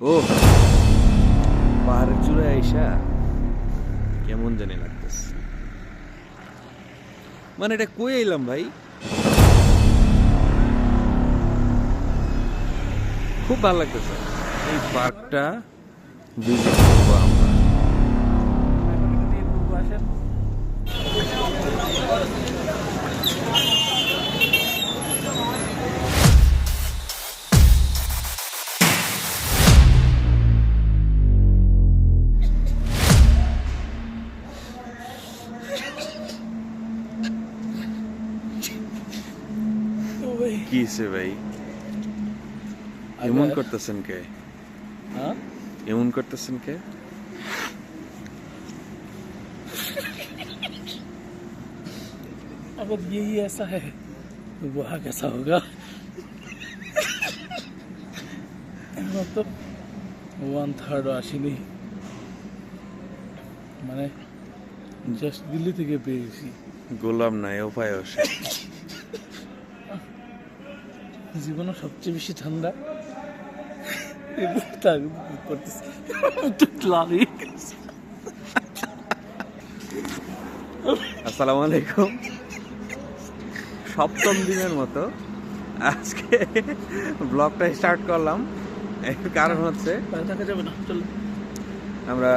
ও পাহাড়ের আইসা কেমন জানি লাগতেছে। মানে এটা কই এলাম ভাই? খুব ভালো লাগতেছে। এই পার্কটা ভিজিট হয়েছে ভাই এমন করতেছেন কে हाँ এমন করতেছেন কে अगर यही ऐसा है तो वहाँ कैसा होगा मतलब ওয়ান থার্ড আসেনি মানে জাস্ট দিল্লি থেকে পেয়েছি গোলাম নাই উপায় আছে জীবনে সবচেয়ে বেশি ঠান্ডা? আসসালামু আলাইকুম। সপ্তম দিনের মতো আজকে ব্লগটা স্টার্ট করলাম। কারণ হচ্ছে আমরা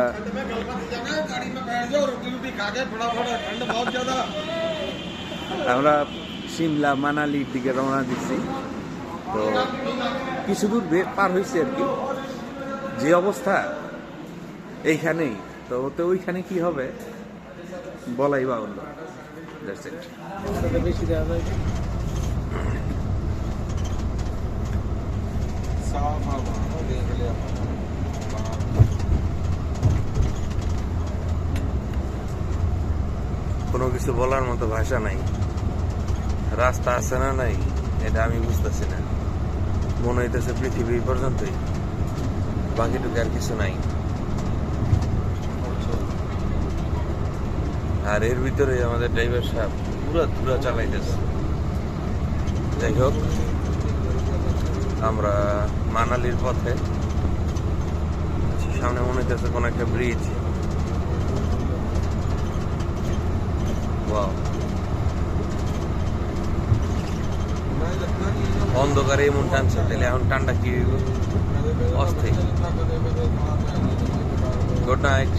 আমরা সিমলা মানালির দিকে রওনা দিচ্ছি। তো কিছু দূর পার হয়েছে আর কি। যে অবস্থা, এইখানেই। তো তো ওইখানে কি হবে? বলাই বা অন্য। কোনো কিছু বলার মতো ভাষা নাই। রাস্তা আছে না নাই? এটা আমি বুঝতেছি না। মনে হইতেছে পৃথিবী পর্যন্তই। বাকিটুকু আর কিছু নাই। আর এর ভিতরে আমাদের ড্রাইভার সাহেব পুরা ধুরা চালাইতেছে। যাই হোক, আমরা মানালির পথে সামনে মনে হইতেছে কোন একটা ব্রিজ ওয়াও অন্ধকারে এমন টানছে, তাহলে এখন টানটা কি হইব? অস্থির। গুড নাইট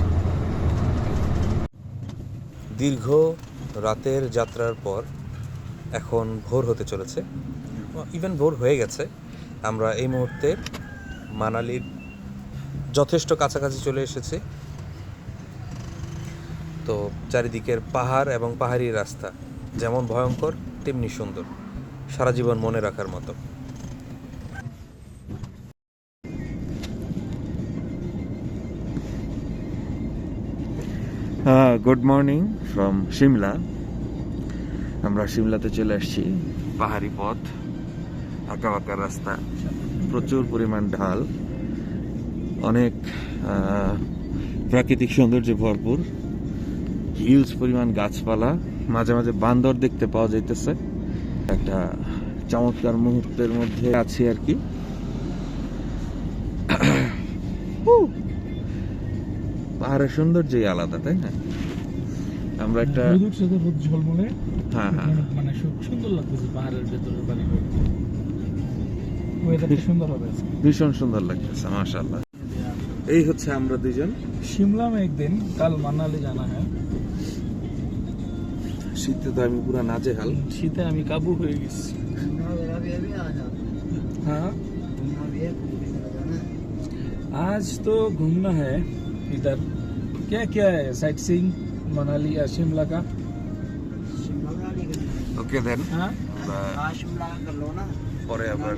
দীর্ঘ রাতের যাত্রার পর এখন ভোর হতে চলেছে। ইভেন ভোর হয়ে গেছে। আমরা এই মুহূর্তে মানালির যথেষ্ট কাছাকাছি চলে এসেছি। তো চারিদিকের পাহাড় এবং পাহাড়ি রাস্তা যেমন ভয়ঙ্কর, তেমনি সুন্দর। সারা জীবন মনে রাখার মতো। গুড মর্নিং ফ্রম সিমলা আমরা সিমলাতে চলে আসছি। পাহাড়ি পথ আঁকা বাঁকা রাস্তা, প্রচুর পরিমাণ ঢাল, অনেক প্রাকৃতিক সৌন্দর্যে ভরপুর হিউজ পরিমাণ গাছপালা, মাঝে মাঝে বান্দর দেখতে পাওয়া যাইতেছে। একটা চমৎকার মুহূর্তের মধ্যে আছি আর কি উহ! পাহাড়ের সৌন্দর্যই আলাদা তাই না আমরা একটা রোদের সাথে রোদ ঝলমলে হ্যাঁ হ্যাঁ মানে সু- সুন্দর লাগতেছে পাহাড়ের ভেতরের বাড়ি ওয়েদারটা সুন্দর হবে আজকে। ভীষণ সুন্দর লাগতেছে মাশাআল্লাহ এই হচ্ছে আমরা দুজন शिमला में एक दिन कल मनाली जाना है শীতে তো আমি পুরো নাজেহাল শীতে আমি কাবু হয়ে গেছি हाँ आज तो घूमना है इधर क्या क्या है साइट सीइंग मनाली या शिमला का ওকে দেন हाँ পরে আবার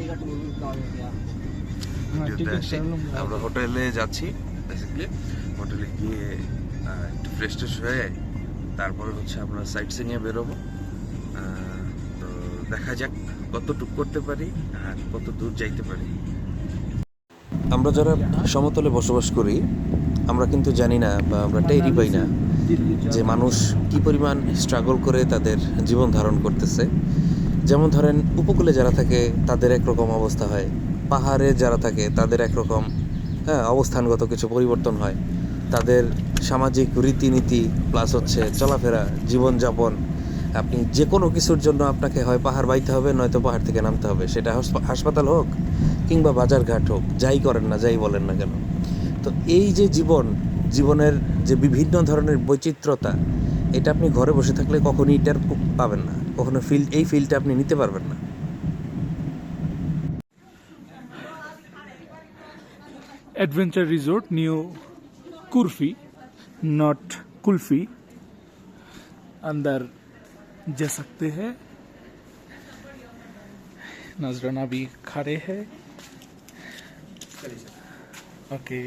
हाँ ভিডিওতে टिकट আসি। कर लूँगा আমরা হোটেলে যাচ্ছি বেসিক্যালি হোটেলে গিয়ে আহ, একটু ফ্রেশ ট্রেশ হয়ে তারপরে হচ্ছে আমরা সাইট সিংয়ে বেরোবো আহ, তো দেখা যাক কতটুক করতে পারি আর কত দূর যাইতে পারি। আমরা যারা সমতলে বসবাস করি, আমরা কিন্তু জানি না বা আমরা টেরি পাই না যে মানুষ কি পরিমাণ স্ট্রাগল করে তাদের জীবন ধারণ করতেছে। যেমন ধরেন, উপকূলে যারা থাকে, তাদের একরকম অবস্থা হয়। পাহাড়ে যারা থাকে, তাদের একরকম হ্যাঁ অবস্থানগত কিছু পরিবর্তন হয়। তাদের সামাজিক রীতিনীতি প্লাস হচ্ছে চলাফেরা, জীবনযাপন আপনি যে কোনো কিছুর জন্য আপনাকে হয় পাহাড় বাইতে হবে, নয়তো পাহাড় থেকে নামতে হবে। সেটা হাসপাতাল হোক কিংবা বাজারঘাট হোক, যাই করেন না, যাই বলেন না কেন। তো এই যে জীবন, জীবনের যে বিভিন্ন ধরনের বৈচিত্রতা এটা আপনি ঘরে বসে থাকলে কখনই এটার পাবেন না। কখনো ফিল, এই ফিলটা আপনি নিতে পারবেন না। Adventure resort new কুরফি not kulfi under जा सकते हैं नजराना भी खड़े हैं ওকে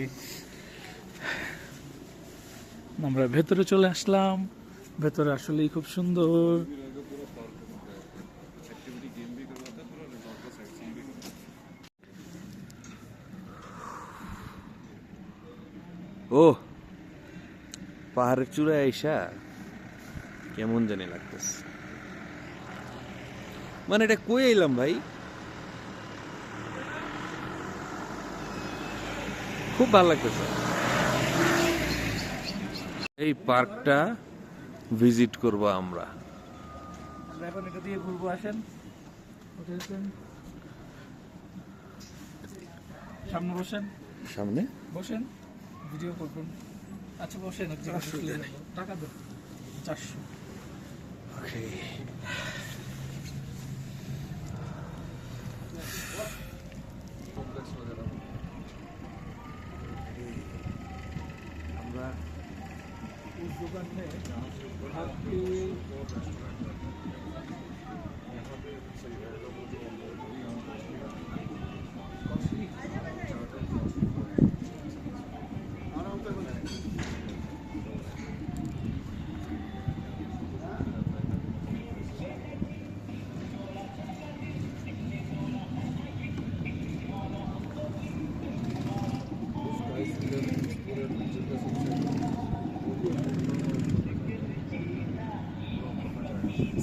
আমরা ভেতরে চলে আসলাম ভেতরে আসলেই খুব সুন্দর ও পাহাড়ের চূড়ায় আইসা কেমন জানি লাগতেছে মানে এটা কই এলাম ভাই? খুব ভালো লাগতেছে। এই পার্কটা ভিজিট করব আমরা। আমরা এখন এটা দিয়ে ঘুরবো আসেন। সামনে বসেন। সামনে? বসেন ভিডিও করবেন। আচ্ছা বসেন টাকা দেন। চারশো। ওকে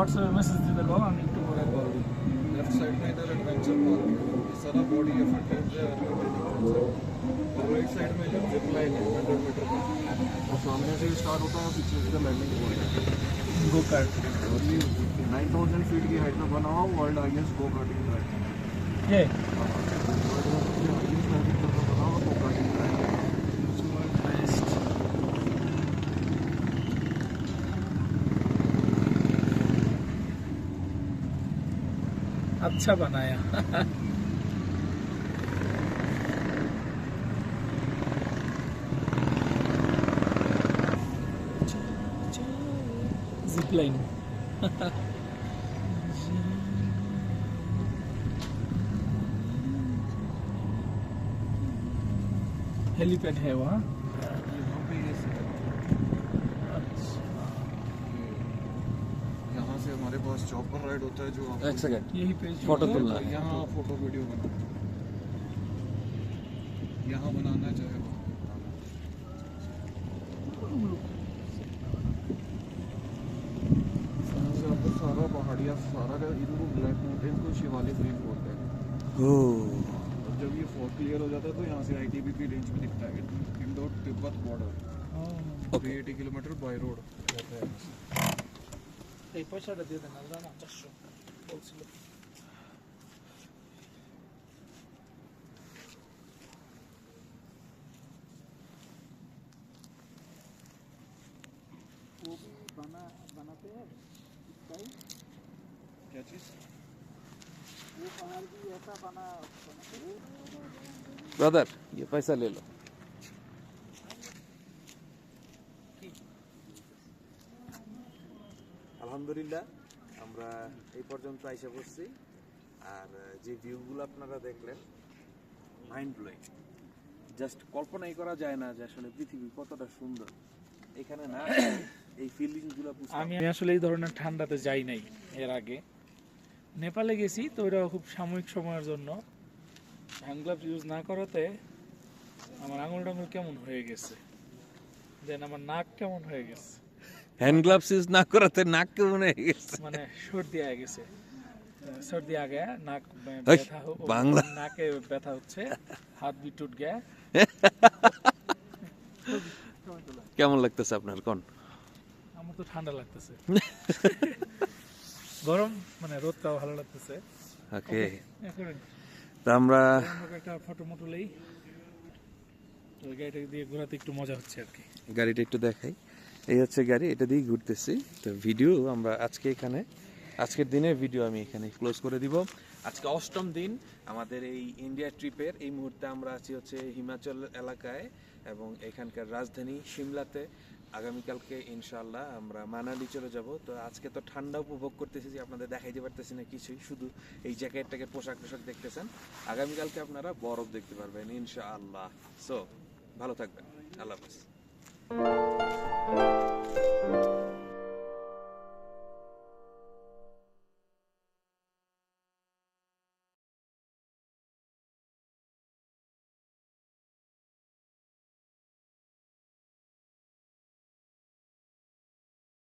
व्हाट्सएप मैसेज दे देखो I need to go and left side में इधर एडवेंचर पार्क ये सारा बॉडी एफर्ट है। और राइट साइड में जो जिप लाइन है 100 मीटर का। और सामने से स्टार्ट होता है पीछे से लैंडिंग पॉइंट गो कार्ट और ये 9000 फीट की हाइट पर बना हुआ world highest go karting track ये हाँ। अच्छा बनाया जिप लाइन हेलीपैड है वहाँ चॉपर राइड होता है जो एक सेकंड यही पेज फ़ोटो तुलना है। यहाँ फ़ोटो वीडियो बनाना। यहाँ बनाना चाहे सारा सारा का ब्लैक को शिवालिक बोलते हैं। जब ये फोर्ट क्लियर हो जाता है तो यहाँ से आईटीबीपी रेंज में दिखता है। Indo Tibet border kilometre by road रहता है। এই পয়সাটা দিয়ে দেন আমরা না চারশো বলছিল वो भी बना बनाते हैं स्टाइल क्या चीज़ वो पहाड़ भी ऐसा बना बनाते हैं ব্রাদার ये पैसा ले लो আলহামদুলিল্লাহ, আমরা এই পর্যন্ত আইসা পড়ছি। আর যে ভিউগুলো আপনারা দেখলেন মাইন্ড ব্লোয়িং জাস্ট কল্পনাই করা যায় না যে আসলে পৃথিবী কতটা সুন্দর। এখানে না, এই ফিলিংগুলো আমি আসলে এই ধরনের ঠান্ডাতে যাই নাই এর আগে। নেপালে গেছি তো ওটা খুব সাময়িক সময়ের জন্য। হ্যান্ড গ্লাভস ইউজ না করাতে আমার আঙুল টাঙুল কেমন হয়ে গেছে? দেন আমার নাক কেমন হয়ে গেছে? হ্যান্ড গ্লাভস ইউজ না করাতে নাক কেমন হয়ে গেছে? মানে সর্দি আগে গেছে। সর্দি আগে নাক ব্যথা বাংলা। নাকে ব্যথা হচ্ছে হাত বি টুট গে কেমন লাগতেছে আপনার কোন? আমার তো ঠান্ডা লাগতেছে। গরম মানে রোদটাও ভালো লাগতেছে। ওকে। তো আমরা একটা ফটো মটো লই। গাড়িটা দিয়ে ঘোরাতে একটু মজা হচ্ছে আর কি। গাড়িটা একটু দেখাই। এই হচ্ছে গাড়ি, এটা দিয়ে ঘুরতেছি। তো ভিডিও আমরা আজকে এখানে, আজকের দিনে ভিডিও আমি এখানে ক্লোজ করে দিব। আজকে অষ্টম দিন আমাদের এই ইন্ডিয়া ট্রিপের এই মুহূর্তে আমরা আছি হচ্ছে হিমাচল এলাকায় এবং এখানকার রাজধানী সিমলাতে। আগামীকালকে ইনশাল্লাহ আমরা মানালি চলে যাব। তো আজকে তো ঠান্ডা উপভোগ করতেছি যে আপনাদের দেখাইতে পারতেছি না কিছুই, শুধু এই জ্যাকেটটাকে পোশাক টোশাক দেখতেছেন। আগামীকালকে আপনারা বরফ দেখতে পারবেন ইনশাআল্লাহ। সো ভালো থাকবেন। আল্লাহ হাফেজ। Thank you.